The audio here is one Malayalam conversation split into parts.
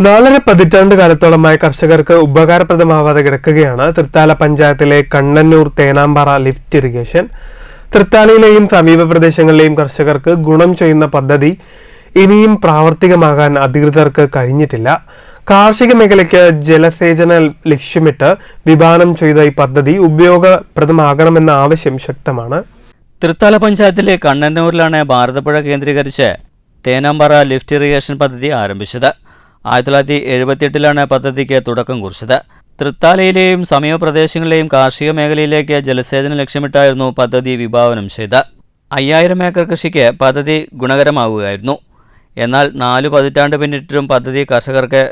നാലര പതിറ്റാണ്ട് കാലത്തോളമായി കർഷകർക്ക് ഉപകാരപ്രദമാവാതെ കിടക്കുകയാണ്. തൃത്താല പഞ്ചായത്തിലെ കണ്ണന്നൂർ തേനാമ്പാറ ലിഫ്റ്റ് ഇറിഗേഷൻ. തൃത്താലയിലെയും സമീപ പ്രദേശങ്ങളിലെയും കർഷകർക്ക് ഗുണം ചെയ്യുന്ന പദ്ധതി ഇനിയും പ്രാവർത്തികമാകാൻ അധികൃതർക്ക് കഴിഞ്ഞിട്ടില്ല. കാർഷിക മേഖലയ്ക്ക് ജലസേചന ലക്ഷ്യമിട്ട് വിഭാവനം ചെയ്ത ഈ പദ്ധതി ഉപയോഗപ്രദമാകണമെന്ന ആവശ്യം ശക്തമാണ്. തൃത്താല പഞ്ചായത്തിലെ കണ്ണന്നൂരിലാണ് ഭാരതപ്പുഴ കേന്ദ്രീകരിച്ച് തേനാമ്പാറ ലിഫ്റ്റ് ഇറിഗേഷൻ പദ്ധതി ആരംഭിച്ചത്. ആയിരത്തി തൊള്ളായിരത്തി എഴുപത്തിയെട്ടിലാണ് പദ്ധതിക്ക് തുടക്കം കുറിച്ചത്. തൃത്താലയിലെയും സമീപപ്രദേശങ്ങളിലെയും കാർഷിക മേഖലയിലേക്ക് ജലസേചനം ലക്ഷ്യമിട്ടായിരുന്നു പദ്ധതി വിഭാവനം ചെയ്ത് അയ്യായിരം ഏക്കർ കൃഷിക്ക് പദ്ധതി ഗുണകരമാവുകയായിരുന്നു. എന്നാൽ നാലു പതിറ്റാണ്ട് പിന്നിട്ടിട്ടും പദ്ധതി കർഷകർക്ക്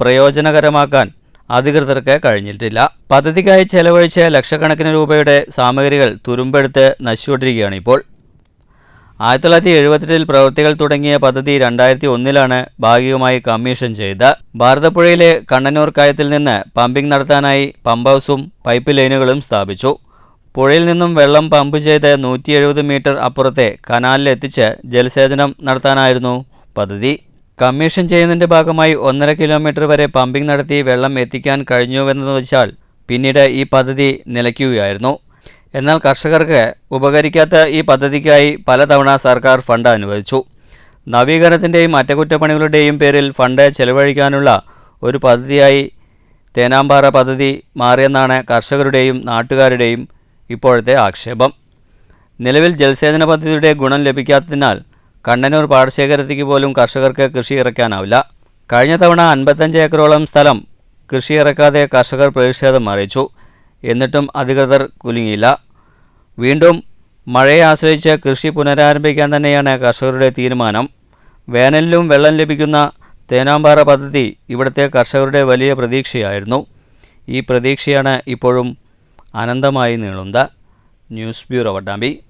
പ്രയോജനകരമാക്കാൻ അധികൃതർക്ക് കഴിഞ്ഞിട്ടില്ല. പദ്ധതിക്കായി ചെലവഴിച്ച ലക്ഷക്കണക്കിന് രൂപയുടെ സാമഗ്രികൾ തുരുമ്പെടുത്ത് നശിച്ചുകൊണ്ടിരിക്കുകയാണ് ഇപ്പോൾ. ആയിരത്തി തൊള്ളായിരത്തി എഴുപത്തെട്ടിൽ പ്രവൃത്തികൾ തുടങ്ങിയ പദ്ധതി രണ്ടായിരത്തി ഒന്നിലാണ് ഭാഗികമായി കമ്മീഷൻ ചെയ്ത. ഭാരതപ്പുഴയിലെ കണ്ണനൂർ കായത്തിൽ നിന്ന് പമ്പിംഗ് നടത്താനായി പമ്പ് ഹൗസും പൈപ്പ് ലൈനുകളും സ്ഥാപിച്ചു. പുഴയിൽ നിന്നും വെള്ളം പമ്പ് ചെയ്ത് നൂറ്റി എഴുപത് മീറ്റർ അപ്പുറത്തെ കനാലിലെത്തിച്ച് ജലസേചനം നടത്താനായിരുന്നു പദ്ധതി. കമ്മീഷൻ ചെയ്യുന്നതിന്റെ ഭാഗമായി ഒന്നര കിലോമീറ്റർ വരെ പമ്പിംഗ് നടത്തി വെള്ളം എത്തിക്കാൻ കഴിഞ്ഞുവെന്നത് വെച്ചാൽ പിന്നീട് ഈ പദ്ധതി നിലയ്ക്കുകയായിരുന്നു. എന്നാൽ കർഷകർക്ക് ഉപകരിക്കാത്ത ഈ പദ്ധതിക്കായി പലതവണ സർക്കാർ ഫണ്ട് അനുവദിച്ചു. നവീകരണത്തിന്റെയും അറ്റകുറ്റപ്പണികളുടെയും പേരിൽ ഫണ്ട് ചെലവഴിക്കാനുള്ള ഒരു പദ്ധതിയായി തേനാമ്പാറ പദ്ധതി മാറിയെന്നാണ് കർഷകരുടെയും നാട്ടുകാരുടെയും ഇപ്പോഴത്തെ ആക്ഷേപം. നിലവിൽ ജലസേചന പദ്ധതിയുടെ ഗുണം ലഭിക്കാത്തതിനാൽ കണ്ണനൂർ പാടശേഖരത്തേക്ക് പോലും കർഷകർക്ക് കൃഷി ഇറക്കാനാവില്ല. കഴിഞ്ഞ തവണ അൻപത്തഞ്ച് ഏക്കറോളം സ്ഥലം കൃഷി ഇറക്കാതെ കർഷകർ പ്രതിഷേധം അറിയിച്ചു. എന്നിട്ടും അധികൃതർ കുലുങ്ങിയില്ല. വീണ്ടും മഴയെ ആശ്രയിച്ച് കൃഷി പുനരാരംഭിക്കാൻ തന്നെയാണ് കർഷകരുടെ തീരുമാനം. വേനലിലും വെള്ളം ലഭിക്കുന്ന തേനാമ്പാറ പദ്ധതി ഇവിടുത്തെ കർഷകരുടെ വലിയ പ്രതീക്ഷയായിരുന്നു. ഈ പ്രതീക്ഷയാണ് ഇപ്പോഴും അനന്തമായി നീളുന്നത്. News bureau Vattambi.